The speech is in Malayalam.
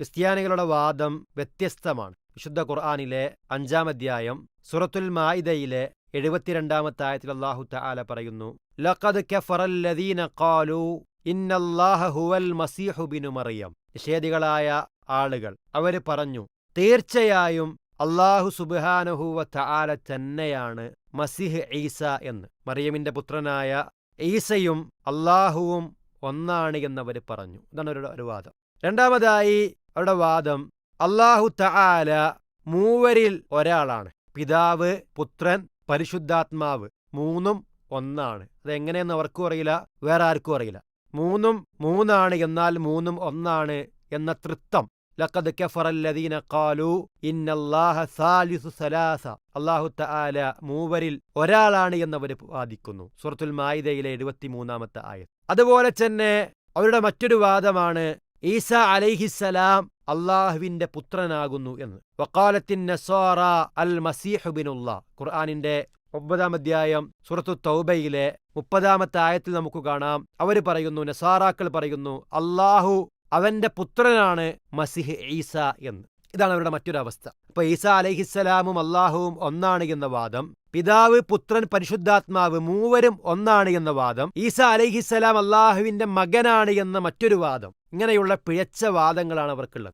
ക്രിസ്ത്യാനികളുടെ വാദം വ്യത്യസ്തമാണ്. വിശുദ്ധ ഖുർആാനിലെ അഞ്ചാം അധ്യായം സുറത്തുൽ മായിദയിലെ എഴുപത്തിരണ്ടാമത്തെ ആയത്തിൽ അള്ളാഹു തആല പറയുന്നു ലഖദ് കഫറല്ലദീന ഖാലു ഇന്നല്ലാഹ ഹുവൽ മസീഹു ബിനു മറിയം. നിഷേധികളായ ആളുകൾ അവർ പറഞ്ഞു തീർച്ചയായും അള്ളാഹു സുബാനഹുവ തആല തന്നെയാണ് മസിഹ് ഈസ എന്ന്. മറിയമിന്റെ പുത്രനായ ഈസയും അള്ളാഹുവും ഒന്നാണ് എന്നവർ പറഞ്ഞു. ഇതാണ് ഒരു വാദം. രണ്ടാമതായി അവരുടെ വാദം അള്ളാഹു തആല മൂവരിൽ ഒരാളാണ്. പിതാവ് പുത്രൻ പരിശുദ്ധാത്മാവ് മൂന്നും ഒന്നാണ്. അതെങ്ങനെയെന്ന് അവർക്കും അറിയില്ല വേറെ ആർക്കും അറിയില്ല. മൂന്നും മൂന്നാണ് എന്നാൽ മൂന്നും ഒന്നാണ് എന്ന തൃത്വം ലഖദ് കഫറല്ലദീന ഖാലു ഇന്നല്ലാഹ സാലിസു സലാസ. അല്ലാഹു തആല മൂവരിൽ ഒരാളാണ് എന്നവർ വാദിക്കുന്നു. സൂറത്തുൽ മായിദയിലെ എഴുപത്തിമൂന്നാമത്തെ ആയത് അതുപോലെ തന്നെ അവരുടെ മറ്റൊരു വാദമാണ് ഈസ അലൈഹിസ്സലാം അള്ളാഹുവിന്റെ പുത്രനാകുന്നു എന്ന്. വക്കാലത്തിൻ നസാറ അൽ മസീഹുബിനുള്ള ഖുർആാനിന്റെ ഒമ്പതാം അധ്യായം സുറത്തു തൗബയിലെ മുപ്പതാമത്തെ ആയത്തിൽ നമുക്ക് കാണാം. അവർ പറയുന്നു നസാറാക്കൾ പറയുന്നു അള്ളാഹു അവന്റെ പുത്രനാണ് മസിഹ് ഈസ എന്ന്. ഇതാണ് അവരുടെ മറ്റൊരവസ്ഥ. അപ്പൊ ഈസ അലഹിസ്സലാമും അള്ളാഹുവും ഒന്നാണ് എന്ന വാദം പിതാവ് പുത്രൻ പരിശുദ്ധാത്മാവ് മൂവരും ഒന്നാണ് എന്ന വാദം ഈസ അലഹിസ്സലാം അള്ളാഹുവിന്റെ മകനാണ് എന്ന മറ്റൊരു വാദം. ഇങ്ങനെയുള്ള പിഴച്ച വാദങ്ങളാണ് അവർക്കുള്ളത്.